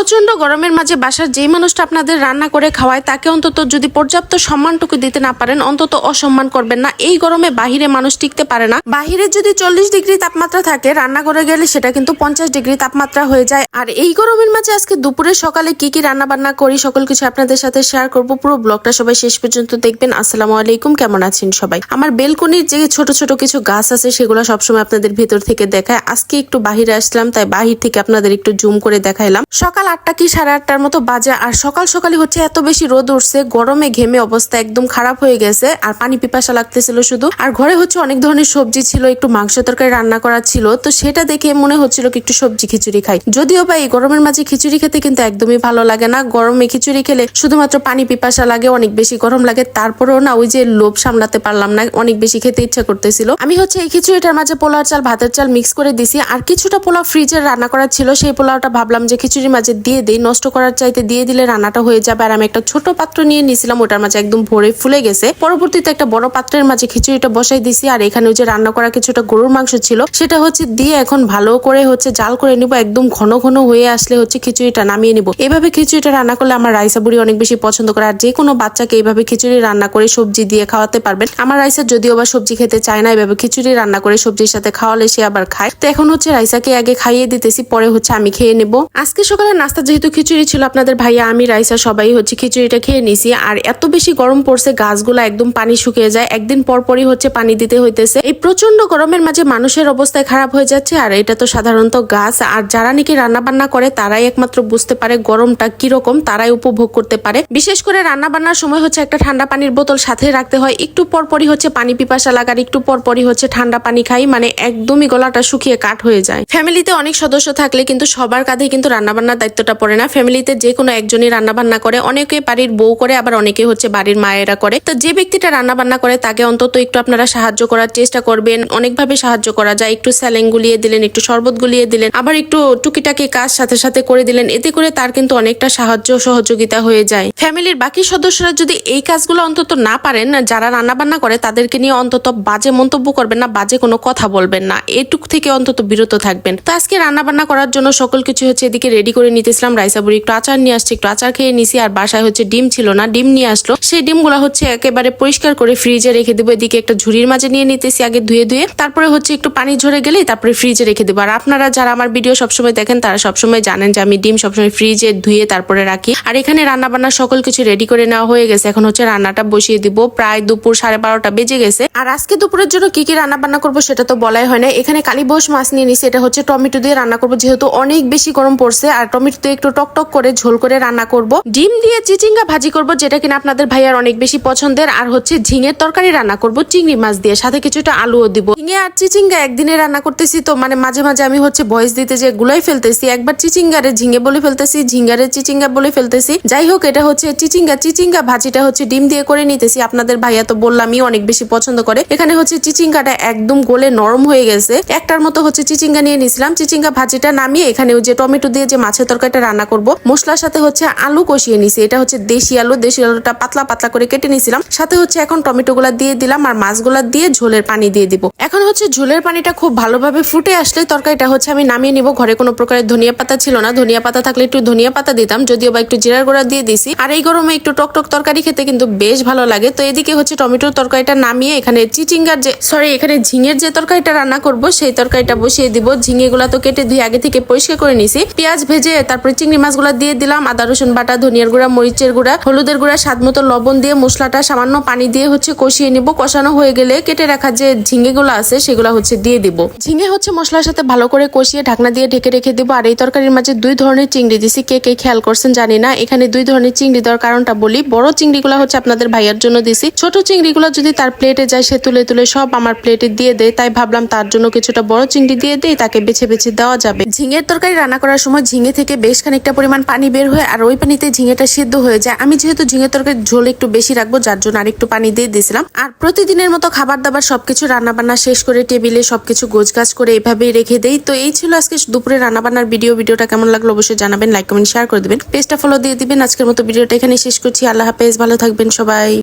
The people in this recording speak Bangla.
প্রচণ্ড গরমের মাঝে বাসার যেই মানুষটা আপনাদের রান্না করে খাওয়ায়, তাকে অন্তত যদি পর্যাপ্ত সম্মানটুকু দিতে না পারেন, অন্তত অসম্মান করবেন না। এই গরমে বাহিরে মানুষ টিকতে পারে না। বাহিরে যদি চল্লিশ ডিগ্রি তাপমাত্রা থাকে রান্না করে গেলে সেটা কিন্তু পঞ্চাশ ডিগ্রি তাপমাত্রা হয়ে যায়। আর এই গরমের মাঝে আজকে দুপুরে সকালে কি কি রান্না বান্না করি, সকল কিছু আপনাদের সাথে শেয়ার করব। পুরো ব্লগটা সবাই শেষ পর্যন্ত দেখবেন। আসসালামু আলাইকুম, কেমন আছেন সবাই? আমার বেলকনির যে ছোট ছোট কিছু গাছ আছে, সেগুলো সবসময় আপনাদের ভেতর থেকে দেখায়। আজকে একটু বাহিরে আসলাম, তাই বাহির থেকে আপনাদের একটু জুম করে দেখাইলাম। সকাল আটটা কি সাড়ে আটটার মতো বাজে, আর সকাল সকালই হচ্ছে এত বেশি রোদ উঠছে, গরমে ঘেমে অবস্থা একদম খারাপ হয়ে গেছে, আর পানি পিপাসা লাগতেছিল শুধু। আর ঘরে হচ্ছে অনেক ধরনের সবজি ছিল, একটু মাংস তরকারি রান্না করা ছিল, তো সেটা দেখে মনে হচ্ছিল কি একটু সবজি খিচুড়ি খাই। যদিও বা এই গরমের মাঝে খিচুড়ি খেতে কিন্তু একদমই ভালো লাগে না, গরমে খিচুড়ি খেলে শুধুমাত্র পানি পিপাসা লাগে, অনেক বেশি গরম লাগে, তারপরেও না ওই যে লোভ সামলাতে পারলাম না, অনেক বেশি খেতে ইচ্ছা করতেছিল। আমি হচ্ছে এই খিচুড়িটার মাঝে পোলাও চাল, ভাতের চাল মিক্স করে দিছি, আর কিছুটা পোলাও ফ্রিজে রান্না করা ছিল, সেই পোলাওটা ভাবলাম যে খিচুড়ির মাঝে দিয়ে দিই, নষ্ট করার চাইতে দিয়ে দিলে রান্নাটা হয়ে যাবে। আর আমি একটা ছোট পাত্র নিয়ে নিয়েছিলাম, ওটার মাঝে একদম ভরে ফুলে গেছে। পরবর্তীতে একটা বড় পাত্রের মাঝে খিচুড়িটা বসাই দিছি, আর এখানে ওই যে রান্না করা কিছুটা গরুর মাংস ছিল, সেটা হচ্ছে দিয়ে এখন ভালো করে হচ্ছে জাল করে নিব, একদম ঘন ঘন হয়ে আসলে হচ্ছে খিচুড়িটা নামিয়ে নিব। এভাবে খিচুড়িটা রান্না করলে আমার রাইসা বুড়ি অনেক বেশি পছন্দ করে, আর যে কোনো বাচ্চাকে এইভাবে খিচুড়ি রান্না করে সবজি দিয়ে খাওয়াতে পারবেন। আমার রাইসা যদিও বা সবজি খেতে চায় না, এভাবে খিচুড়ি রান্না করে সবজির সাথে খাওয়ালে সে আবার খায়। তো এখন হচ্ছে রাইসাকে আগে খাইয়ে দিতেছি, পরে হচ্ছে আমি খেয়ে নেব। আজকে সকালে নাস্তা যেহেতু খিচুড়ি ছিল, আপনাদের ভাইয়া, আমি, রাইসা সবাই হচ্ছে খিচুড়িটা খেয়ে নিছি। আর এত বেশি গরম পড়ছে, গাছগুলো একদম পানি শুকিয়ে যায়। একদিন পর পরই হচ্ছে পানি দিতে হইতেছে। এই প্রচণ্ড গরমের মাঝে মানুষের অবস্থায় খারাপ হয়ে যাচ্ছে, আর এটা তো সাধারণত গাছ। আর যারা নাকি রান্না বান্না করে, তারাই একমাত্র বুঝতে পারে গরমটা কীরকম, তারাই উপভোগ করতে পারে। বিশেষ করে রান্না বান্নার সময় হচ্ছে একটা ঠান্ডা পানির বোতল সাথে রাখতে হয়। একটু পর পরই হচ্ছে পানি পিপাসা লাগার, একটু পর পরই হচ্ছে ঠান্ডা পানি খাই। মানে একদমই গলাটা শুকিয়ে কাঠ হয়ে যায়। ফ্যামিলিতে অনেক সদস্য থাকলে কিন্তু সবার কাঁধে কিন্তু রান্না বান্নার দায়িত্বটা পড়ে না। ফ্যামিলিতে যে কোনো একজনই রান্না বান্না করে, অনেকে বাড়ির বউ করে, আবার অনেকে হচ্ছে বাড়ির মায়েরা করে। তো যে ব্যক্তিটা রান্না বান্না করে, তাকে অন্তত একটু আপনারা সাহায্য করার চেষ্টা করবেন। অনেকভাবে সাহায্য করা যায়। একটু স্যালেং গুলিয়ে দিলেন, একটু শরবত গুলিয়ে দিলেন, আবার একটু টুকিটাকি কাজ সাথে সাথে করে দিলেন। এতে করে তার কিন্তু অনেকটা সাহায্য সহযোগিতা হয়ে যায়। ফ্যামিলির বাকি সদস্যরা যদি এই কাজগুলো অন্তত না পারেন, যারা রান্না বান্না করে, তাদেরকে নিয়ে অন্তত বাজে মন্তব্য করবেন না, বাজে কোনো কথা বলবেন না। এটুক থেকে অন্তত বিরত থাকবেন। তো আজকে রান্না বান্না করার জন্য সকল কিছু হচ্ছে এদিকে রেডি করে নিতেছিলাম রাইসাবুড়ি একটু আচার নিয়ে আসছে, একটু আচার খেয়ে নিছি, আর বাসায় হচ্ছে ডিম ছিল না, ডিম নিয়ে আসলো। সেই ডিমগুলো হচ্ছে একেবারে পরিষ্কার করে ফ্রিজে রেখে দেবো, এদিকে একটা ঝুড়ির মাঝে নিয়ে নিতেছি আগে ধুয়ে ধুয়ে। তারপরে হচ্ছে একটু পানি ঝরে গেলেই তারপরে ফ্রিজে রেখে দেবো। আর আপনারা যারা আমার ভিডিও সবসময় দেখেন, তারা সবসময় জানেন যে আমি ডিম সবসময় ফ্রিজে ধুয়ে তারপরে রাখি। আর এখানে রান্না বান্না সকল কিছু রেডি করে নেওয়া হয়ে গেছে। এখন হচ্ছে রান্নাটা বসিয়ে দিব। প্রায় দুপুর সাড়ে বারোটা বেজে গেছে। আর আজকে দুপুরের জন্য কি কি রান্না বান্না করব সেটা তো বলাই হয় না এখানে কালীবোস মাছ নিয়ে নিছি, এটা হচ্ছে টমেটো দিয়ে রান্না করব, যেহেতু অনেক বেশি গরম পড়ছে। আর টমেটো দিয়ে একটু টক টক করে ঝোল করে রান্না করব। ডিম দিয়ে চিচিঙ্গা ভাজি করব, যেটা কিনা আপনাদের ভাইয়ার অনেক বেশি পছন্দের। আর হচ্ছে ঝিঙের তরকারি রান্না করব, চিংড়ি মাছ দিয়ে। সাথে কিছুটা আলুও দিব। ঝিঙে আর চিচিঙ্গা একদিনে রান্না করতেছি তো মানে মাঝে মাঝে আমি হচ্ছে ভয়েস দিতে যে গুলাই ফেলতেছি। একবার চিচিঙ্গারে ঝিঙে বলে ফেলতেছি, ঝিঙ্গারে চিচিঙ্গা বলে ফেলতেছি। যাই হোক, এটা হচ্ছে চিচিঙ্গা চিচিঙ্গা ভাজিটা হচ্ছে ডিম দিয়ে করে নিতেছি। আপনাদের ভাইয়া তো বললামই অনেক বেশি পছন্দ করে। এখানে হচ্ছে চিচিঙ্গাটা একদম গোলে নরম হয়ে গেছে। একটার মতো হচ্ছে চিচিঙ্গা নিয়ে নিছিলাম। চিচিঙ্গা ভাজিটা নামিয়ে এখানে ওই যে টমেটো দিয়ে যে মাছের তরকারিটা রান্না করব। মশলার সাথে হচ্ছে আলু কষিয়ে নিছি। এটা হচ্ছে দেশি আলু। দেশি আলুটা পাতলা পাতলা করে কেটে নিছিলাম। সাথে হচ্ছে এখন টমেটো গুলা দিয়ে দিলাম আর মাছগুলা দিয়ে ঝোলের পানি দিয়ে দিব। এখন হচ্ছে ঝোলের পানিটা খুব ভালোভাবে ফুটে আসলে তরকারিটা হচ্ছে আমি নামিয়ে নিব। ঘরে কোনো প্রকারের ধনিয়া পাতা ছিল না। ধনিয়া পাতা থাকলে একটু ধনিয়া পাতা দিতাম। যদিও বা একটু জিরার গুঁড়া দিয়ে দিছি। আর এই গরমে একটু টক টক তরকারি খেতে কিন্তু বেশ ভালো লাগে। তো এদিকে হচ্ছে টমেটোর তরকারিটা নামিয়ে এখানে চিচিঙ্গার যে সরি এখানে ঝিঙের যে তরকারিটা রান্না করব, সেই তরকারিটা বসিয়ে দিব। ঝিঙে গুলা তো কেটে ধুয়ে আগে থেকে পরিষ্কার করে নিছি। পেঁয়াজ ভেজে তারপরে চিংড়ি মাছগুলা দিয়ে দিলাম, আদা, রসুন বাটা, ধনিয়ার গুঁড়া, মরিচের গুঁড়া, হলুদের গুঁড়া, স্বাদ মতো লবণ দিয়ে মশলাটা সামান্য পানি দিয়ে হচ্ছে কষিয়ে নিব। কষানো হয়ে গেলে কেটে রাখা যে ঝিঙে গুলো আছে সেগুলো হচ্ছে দিয়ে দিব। ঝিঙে হচ্ছে মশলার সাথে ভালো করে কষিয়ে ঢাকনা দিয়ে ঢেকে রেখে দিব। আর এই তরকারির মাঝে দুই ধরনের চিংড়ি দিছি, কে কে খেয়াল করছেন জানি না। এখানে দুই ধরনের চিংড়ি দেওয়ার কারণটা বলি। বড় চিংড়িগুলো হচ্ছে আপনাদের ভাইয়ার জন্য দিছি। ছোট চিংড়িগুলো যদি তার প্লেটে যায়, সে তুলে তুলে সব আমার প্লেটে দিয়ে দেয়। তাই ভাবলাম তার জন্য কিছুটা বড় চিংড়ি দিয়ে দেয় তাকে বেছে বেছে দেওয়া যাবে। ঝিঙের তরকারি রান্না করার সময় ঝিঙে থেকে বেশ খানিকটা পরিমাণ পানি বের হয় আর ওই পানিতে ঝিঙেটা সিদ্ধ হয়ে যায়। আমি যেহেতু ঝিঙের তরকারি ঝোল একটু বেশি রাখব, যার জন্য আরেকটু পানি দিয়ে দিয়েছিলাম। আর প্রতিদিনের মতো খাবার দাবার সবকিছু রান্না বান্না শেষ করে টেবিলে সবকিছু গোছগাছ করে এভাবেই রেখে দেই। তো এই ছিল আজকে দুপুরে রান্না বান্নার ভিডিও। ভিডিওটা কেমন লাগল অবশ্যই জানাবেন লাইক কমেন্ট শেয়ার করে দিবেন। পেজটা ফলো দিয়ে দিবেন। আজকের মতো ভিডিওটা এখানে শেষ করছি। আল্লাহ হাফেজ, ভালো থাকবেন সবাই।